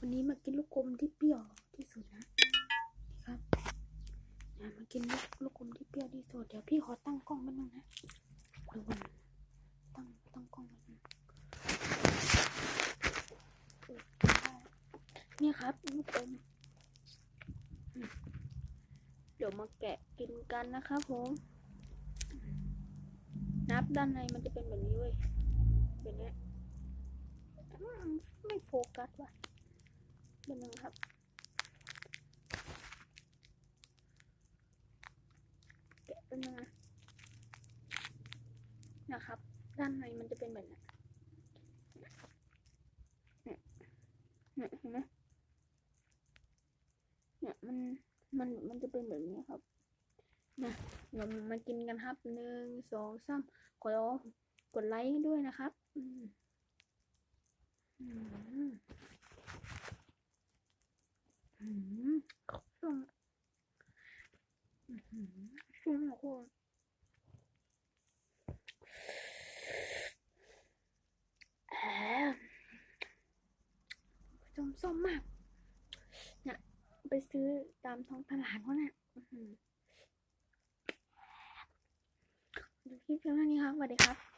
วันนี้มากินลูกกลมที่เปรี้ยวที่สุดนะนี่ครับนะมากินลูกลูกกลมที่เปรี้ยวที่สุดเดี๋ยวพี่ขอตั้งกล้องแป๊บนึงนะดูนตั้งตั้งกล้องแป๊บนึงนี่ครับลูกกลมเดี๋ยวมาแกะกินกันนะครับผม นับด้านในมันจะเป็นแบบนี้เว้ยเป็นเนี้ยไม่โฟกัสว่ะ เป็นยังครับแกะเป็นยังไงนะครับ ด้านในมันจะเป็นแบบนี้เนี่ยเนี่ยเห็นไหมเนี่ยมันมันมันจะเป็นแบบนี้ครับนะเรามากินกันครับหนึ่งสองสามขอกดไลค์ด้วยนะครับ อืมอืม อืมช่วงช่วงโคตรแอบจมส้มมาก เนี่ย ไปซื้อตามท้องตลาดเขาเนี่ยดูคลิปเพียงเท่านี้ครับสวัสดีครับ